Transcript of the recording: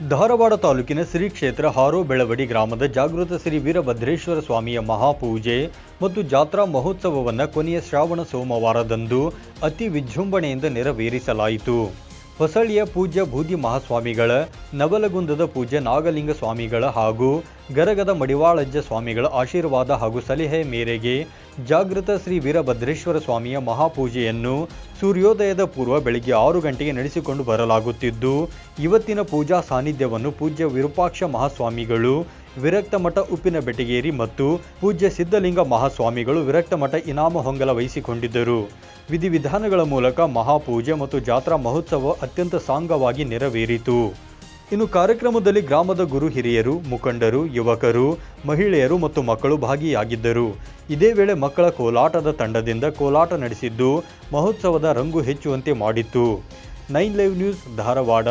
ಧಾರವಾಡ ತಾಲೂಕಿನ ಶ್ರೀ ಕ್ಷೇತ್ರ ಹಾರೋ ಬೆಳವಡಿ ಗ್ರಾಮದ ಜಾಗೃತ ಶ್ರೀ ವೀರಭದ್ರೇಶ್ವರ ಸ್ವಾಮಿಯ ಮಹಾಪೂಜೆ ಮತ್ತು ಜಾತ್ರಾ ಮಹೋತ್ಸವವನ್ನು ಕೊನೆಯ ಶ್ರಾವಣ ಸೋಮವಾರದಂದು ಅತಿ ವಿಜೃಂಭಣೆಯಿಂದ ನೆರವೇರಿಸಲಾಯಿತು. ಹೊಸಳಿಯ ಪೂಜ್ಯ ಬೂದಿ ಮಹಾಸ್ವಾಮಿಗಳ, ನವಲಗುಂದದ ಪೂಜ್ಯ ನಾಗಲಿಂಗ ಸ್ವಾಮಿಗಳ ಹಾಗೂ ಗರಗದ ಮಡಿವಾಳಜ್ಜ ಸ್ವಾಮಿಗಳ ಆಶೀರ್ವಾದ ಹಾಗೂ ಸಲಹೆ ಮೇರೆಗೆ ಜಾಗೃತ ಶ್ರೀ ವೀರಭದ್ರೇಶ್ವರ ಸ್ವಾಮಿಯ ಮಹಾಪೂಜೆಯನ್ನು ಸೂರ್ಯೋದಯದ ಪೂರ್ವ ಬೆಳಿಗ್ಗೆ ಆರು ಗಂಟೆಗೆ ನಡೆಸಿಕೊಂಡು ಬರಲಾಗುತ್ತಿದ್ದು, ಇವತ್ತಿನ ಪೂಜಾ ಸಾನ್ನಿಧ್ಯವನ್ನು ಪೂಜ್ಯ ವಿರೂಪಾಕ್ಷ ಮಹಾಸ್ವಾಮಿಗಳು, ವಿರಕ್ತ ಮಠ ಉಪ್ಪಿನ ಬೆಟಗೇರಿ ಮತ್ತು ಪೂಜ್ಯ ಸಿದ್ಧಲಿಂಗ ಮಹಾಸ್ವಾಮಿಗಳು ವಿರಕ್ತ ಮಠ ಇನಾಮ ಹೊಂಗಲ ವಹಿಸಿಕೊಂಡಿದ್ದರು. ವಿಧಿವಿಧಾನಗಳ ಮೂಲಕ ಮಹಾಪೂಜೆ ಮತ್ತು ಜಾತ್ರಾ ಮಹೋತ್ಸವ ಅತ್ಯಂತ ಸಾಂಗವಾಗಿ ನೆರವೇರಿತು. ಇನ್ನು ಕಾರ್ಯಕ್ರಮದಲ್ಲಿ ಗ್ರಾಮದ ಗುರು ಹಿರಿಯರು, ಮುಖಂಡರು, ಯುವಕರು, ಮಹಿಳೆಯರು ಮತ್ತು ಮಕ್ಕಳು ಭಾಗಿಯಾಗಿದ್ದರು. ಇದೇ ವೇಳೆ ಮಕ್ಕಳ ಕೋಲಾಟದ ತಂಡದಿಂದ ಕೋಲಾಟ ನಡೆಸಿದ್ದು, ಮಹೋತ್ಸವದ ರಂಗು ಹೆಚ್ಚುವಂತೆ ಮಾಡಿತ್ತು. Nine live news Dharwad.